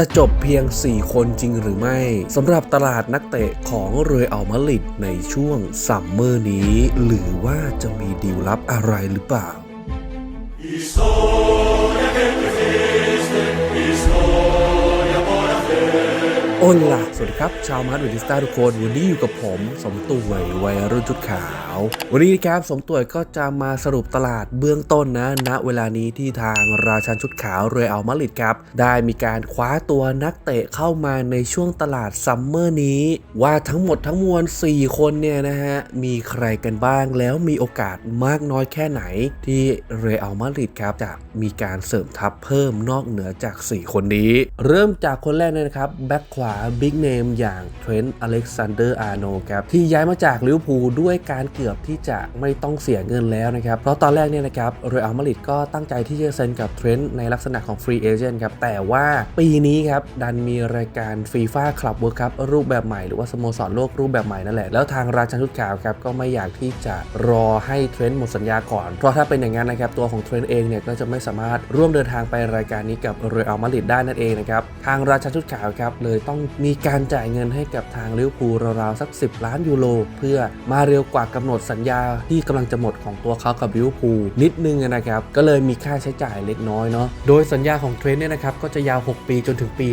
จะจบเพียง 4 คนจริงหรือไม่สำหรับตลาดนักเตะของเรอัลมาดริดในช่วงซัมเมอร์นี้ หรือว่าจะมีดีลลับอะไรหรือเปล่า โอนล่ะ สวัสดีครับ ชาวมาร์ดิสตาทุกคน วันนี้อยู่กับผม สมตุยวัยรุ่นชุดขาว วันนี้นะครับสมตุยก็จะมาสรุปตลาดเบื้องต้นนะ ณ เวลานี้ที่ทางราชันชุดขาวเรอัลมาริดครับ ได้มีการคว้าตัวนักเตะเข้ามาในช่วงตลาดซัมเมอร์นี้ ว่าทั้งหมดทั้งมวล 4 คนเนี่ยนะฮะ มีใครกันบ้างแล้วมีโอกาสมากน้อยแค่ไหน ที่เรอัลมาริดครับจะมีการเสริมทัพเพิ่มนอกเหนือจาก 4 คนนี้ เริ่มจากคนแรกเลยนะครับแบ็คขวาบิ๊กเนมอย่างเทรนต์อเล็กซานเดอร์อาร์โนครับที่ย้ายมาจากลิเวอร์พูลด้วยการเกือบที่จะไม่ต้องเสียเงินแล้วนะครับ เพราะตอนแรกเนี่ยนะครับเรอัลมาดริดก็ตั้งใจที่จะเซ็นกับเทรนต์ในลักษณะของฟรีเอเจนต์ครับแต่ว่าปีนี้ครับดันมีรายการฟีฟ่าคลับเวิร์คัพรูปแบบใหม่หรือว่าสโมสรโลกรูปแบบใหม่นั่นแหละ แล้วทางราชันชุดขาวครับก็ไม่อยากที่จะรอให้เทรนต์หมดสัญญาก่อน เพราะถ้าเป็นอย่างนั้นนะครับตัวของเทรนต์เองเนี่ยก็จะไม่สามารถร่วมเดินทางไปรายการนี้กับเรอัลมาดริดได้นั่นเองนะครับทางราชันชุดขาวครับเลยต้องมีการจ่ายเงินให้กับทางลิเวอร์พูลราวๆสัก 10 ล้านยูโรเพื่อมาเร็วกว่ากำหนดสัญญาที่กำลังจะหมดของตัวเขากับลิเวอร์พูลนิดนึงนะครับก็เลยมีค่าใช้จ่ายเล็กน้อยเนาะโดยสัญญาของเทรนต์เนี่ยนะครับก็จะยาว 6 ปีจนถึงปี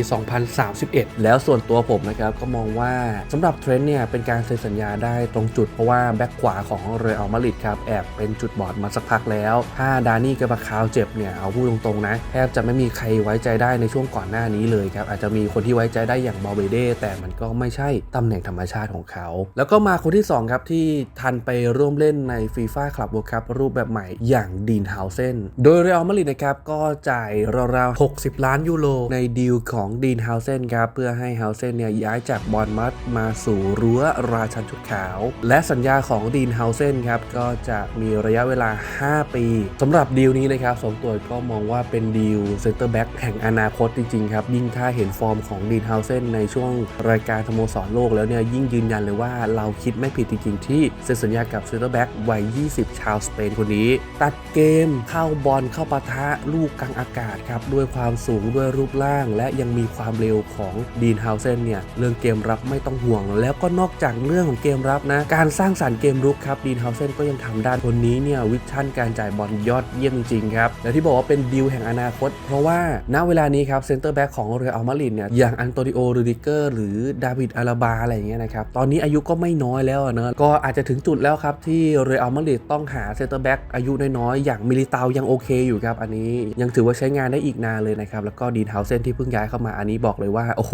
2031 แล้วส่วนตัวผมนะครับก็มองว่าสำหรับเทรนต์เนี่ยเป็นการเซ็นสัญญาได้ตรงจุดเพราะว่าแบ็คขวาของเรอัลมาดริดครับแอบเป็นจุดบอดมาสักพักแล้วถ้าดานี่กับคาวเจ็บเนี่ยเอาพูดตรงๆนะแทบจะไม่มีใครไว้ใจได้ในช่วงก่อนหน้านี้เลยครับอาจจะมีคนที่ไว้ใจได้อย่างบอเบเดแต่มันก็ไม่ใช่ตำแหน่งธรรมชาติของเขา แล้วก็มาคนที่ 2 ครับ ที่ทันไปร่วมเล่นในฟีฟ่าคลับเวิลด์คัพรูปแบบใหม่อย่างดีนเฮาเซนโดยเรอัลมาดริดนะครับก็จ่ายราวๆ 60 ล้านยูโรในดีลของดีนเฮาเซนครับเพื่อให้เฮาเซนเนี่ยย้ายจากบอลมัดมาสู่รั้วราชันชุดขาว และสัญญาของดีนเฮาเซนครับก็จะมีระยะเวลา 5 ปีสำหรับดีลนี้นะครับสมตัวก็มองว่าเป็นดีลเซนเตอร์แบ็กแห่งอนาคตจริงๆครับยิ่งถ้าเห็นฟอร์มของดีนเฮาเซนในช่วงรายการสโมสรโลกแล้วเนี่ยยิ่งยืนยันเลยว่าเราคิดไม่ผิดจริง ๆ ที่เซ็นสัญญากับเซนเตอร์แบ็กวัย 20 ชาวสเปนคนนี้ ตัดเกมเข้าบอลเข้าปะทะลูกกลางอากาศครับ ด้วยความสูงด้วยรูปร่าง และยังมีความเร็วของดีนเฮาเซนเนี่ยเรื่องเกมรับไม่ต้องห่วง แล้วก็นอกจากเรื่องของเกมรับนะ การสร้างสรรค์เกมรุกครับดีนเฮาเซนก็ยังทำได้คนนี้เนี่ยวิชั่นการจ่ายบอลยอดเยี่ยมจริงๆครับและที่บอกว่าเป็นดีลแห่งอนาคต เพราะว่าณเวลานี้ครับเซนเตอร์แบ็กของเรอัลมาดริดเนี่ยอย่างอันโตนิโอรูดิเกอร์หรือดาวิดอาราบาอะไรอย่างเงี้ยนะครับ ตอนนี้อายุก็ไม่น้อยแล้วเนอะก็อาจจะถึงจุดแล้วครับที่เรอัลมาดริดต้องหาเซนเตอร์แบ็กอายุน้อยๆอย่างมิลิตายังโอเคอยู่ครับ อันนี้ยังถือว่าใช้งานได้อีกนานเลยนะครับ แล้วก็ดีนเฮาเซนที่เพิ่งย้ายเข้ามาอันนี้บอกเลยว่า โอ้โห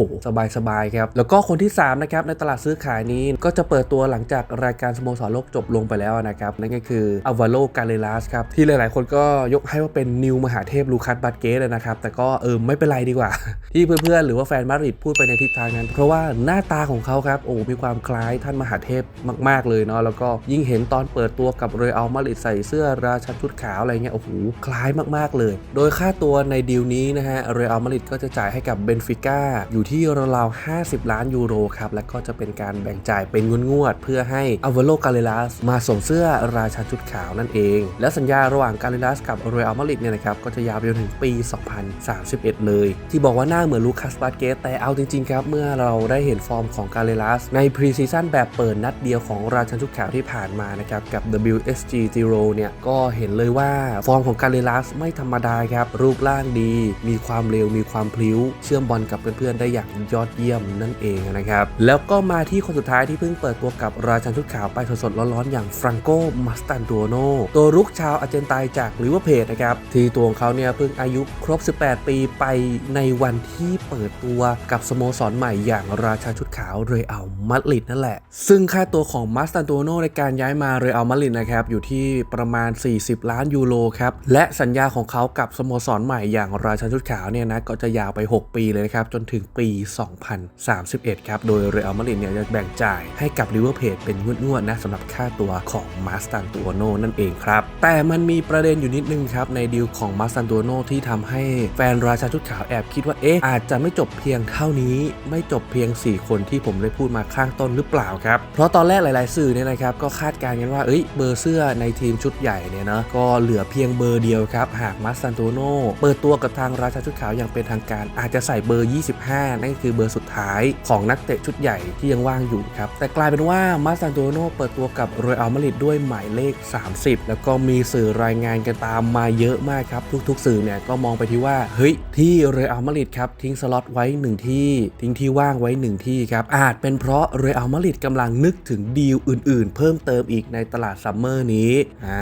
สบายๆครับ แล้วก็คนที่สามนะครับ ในตลาดซื้อขายนี้ก็จะเปิดตัวหลังจากรายการสโมสรโลกจบลงไปแล้วนะครับ นั่นก็คืออวาโลกาเลลัสครับ ที่หลายๆ คนก็ยกให้ว่าเป็นนิวมหาเทพลูคัสบาเกสเลยนะครับแต่ก็เออไม่เป็นไรดีกว่า ที่เพื่อนๆหรือว่าแฟนมาดริดพูดไปในทิศทางนั้น เพราะว่าหน้าตาของเขาครับโอ้มีความคล้ายท่านมหาเทพมาก ๆ เลยเนาะแล้วก็ยิ่งเห็นตอนเปิดตัวกับเรอัลมาดริดใส่เสื้อราชันชุดขาวอะไรเงี้ยโอ้โหคล้ายมาก ๆ เลย โดยค่าตัวในดีลนี้นะฮะเรอัลมาดริดก็จะจ่ายให้กับเบนฟิก้าอยู่ที่ราวๆ50 ล้านยูโรครับและก็จะเป็นการแบ่งจ่ายเป็นงวดๆเพื่อให้อเวโลกาเลลัสมาสวมเสื้อราชันชุดขาวนั่นเอง และสัญญาระหว่างกาเลลัสกับเรอัลมาดริดเนี่ยนะครับก็จะยาวไปจนถึงปี 2031 เลย ที่บอกว่าหน้าเหมือนลูคัสบาเกสแต่เอาจริงๆครับเมื่อเราได้เห็นฟอร์มของกาเลลัสในพรีซีซั่นแบบเปิดนัดเดียวของราชันชุดขาวที่ผ่านมานะครับกับ WSG Zero เนี่ยก็เห็นเลยว่าฟอร์มของกาเลลัสไม่ธรรมดาครับ รูปร่างดี มีความเร็วมีความพลิ้ว เชื่อมบอลกับเพื่อนๆได้อย่างยอดเยี่ยมนั่นเองนะครับ แล้วก็มาที่คนสุดท้ายที่เพิ่งเปิดตัวกับราชันชุดขาวไปสดๆร้อนๆอย่างฟรังโกมัสตันตัวโนตัวรุกชาวอาร์เจนไตน์จากลิเวอร์เพจนะครับ ที่ตัวของเขาเนี่ยเพิ่งอายุครบ 18 ปีไปในวันที่เปิดตัวกับสโมสรใหม่อย่างราชาชุดขาวเรอัลมาดริดนั่นแหละ ซึ่งค่าตัวของมัสตันโตโนในการย้ายมาเรอัลมาดริดนะครับอยู่ที่ประมาณ 40 ล้านยูโรครับและสัญญาของเขากับสโมสรใหม่อย่างราชาชุดขาวเนี่ยนะก็จะยาวไป 6 ปีเลยนะครับจนถึงปี 2031 ครับ โดยเรอัลมาดริดเนี่ยจะแบ่งจ่ายให้กับลิเวอร์เพจเป็นงวดๆนะสำหรับค่าตัวของมัสตันโตโนนั่นเองครับ แต่มันมีประเด็นอยู่นิดนึงครับ ในดีลของมัสตันโตโนที่ทำให้แฟนราชาชุดขาวแอบคิดว่าเอ๊ะอาจจะไม่จบเพียงเท่านี้ ไม่จบเพียง 4 คนที่ผมได้พูดมาข้างต้นหรือเปล่าครับ เพราะตอนแรกหลาย ๆ สื่อเนี่ยนะครับก็คาดการณ์กันว่าเอ้ยเบอร์เสื้อในทีมชุดใหญ่เนี่ยเนะก็เหลือเพียงเบอร์เดียวครับ หากมัสซันโตโนเปิดตัวกับทางราชาชุดขาวอย่างเป็นทางการ อาจจะใส่เบอร์ 25 นั่นคือเบอร์สุดท้ายของนักเตะชุดใหญ่ที่ยังว่างอยู่ครับแต่กลายเป็นว่ามัสซันโตโนเปิดตัวกับโรอัลมาดริดด้วยหมายเลข 30 แล้วก็มีีสื่อรายงานกันตามมาเยอะมากครับ ทุกๆ สื่อเนี่ยก็มองไปที่ว่าเฮ้ยที่เรอัลมาดริดครับทิ้งสล็อตไว้ 1 ที่ ทิ้งที่ว่างไว้ 1 ที่ครับอาจเป็นเพราะเรอัลมาดริดกำลังนึกถึงดีลอื่นๆ เพิ่มเติมอีกในตลาดซัมเมอร์นี้อ่า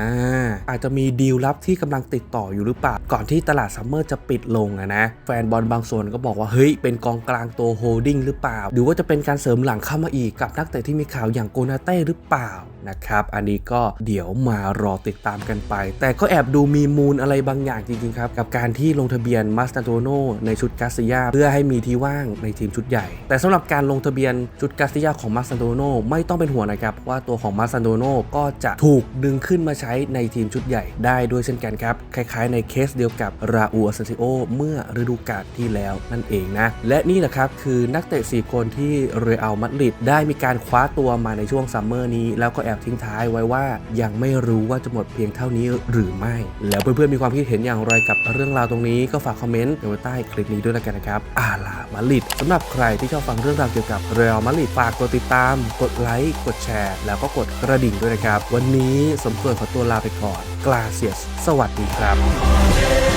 อาจจะมีดีลลับที่กำลังติดต่ออยู่หรือเปล่าก่อนที่ตลาดซัมเมอร์จะปิดลงอะนะ แฟนบอลบางส่วนก็บอกว่าเฮ้ยเป็นกองกลางตัวโฮลดิ้งหรือเปล่า หรือว่าจะเป็นการเสริมหลังเข้ามาอีกกับนักเตะที่มีข่าวอย่างโกนาเต้หรือเปล่านะครับอันนี้ก็เดี๋ยวมารอติดตามกันไป แต่ก็แอบดูมีมูลอะไรบางอย่างจริงๆครับ กับการที่ลงทะเบียนมาสตาโตโนในชุดกาซิยาเพื่อให้มีที่ว่างในทีมชุดใหญ่ แต่สำหรับการลงทะเบียนชุดกาซิยาของมาสตาโตโนไม่ต้องเป็นห่วงนะครับเพราะว่าตัวของมาสตาโตโนก็จะถูกดึงขึ้นมาใช้ในทีมชุดใหญ่ได้ด้วยเช่นกันครับ คล้ายๆในเคสเดียวกับราอูอาเซนซิโอเมื่อฤดูกาลที่แล้วนั่นเองนะ และนี่แหละครับคือนักเตะ 4 คนที่เรอัลมาดริดได้มีการคว้าตัวมาในช่วงซัมเมอร์นี้ แล้วก็แอบทิ้งท้ายไว้ว่ายังไม่รู้ว่าจะหมดเพียงเท่านี้หรือไม่ แล้วเพื่อนๆมีความคิดเห็นอย่างไรกับเรื่องราวตรงนี้ก็ฝากคอมเมนต์ไว้ใต้คลิปนี้ด้วยแล้วกันนะครับอาลามาดริดสำหรับใครที่ชอบฟังเรื่องราวเกี่ยวกับเรอัลมาดริดฝากกดติดตาม กดไลค์กดแชร์ แล้วก็กดกระดิ่งด้วยนะครับ วันนี้สมควรขอตัวลาไปก่อน กลาเซียส สวัสดีครับ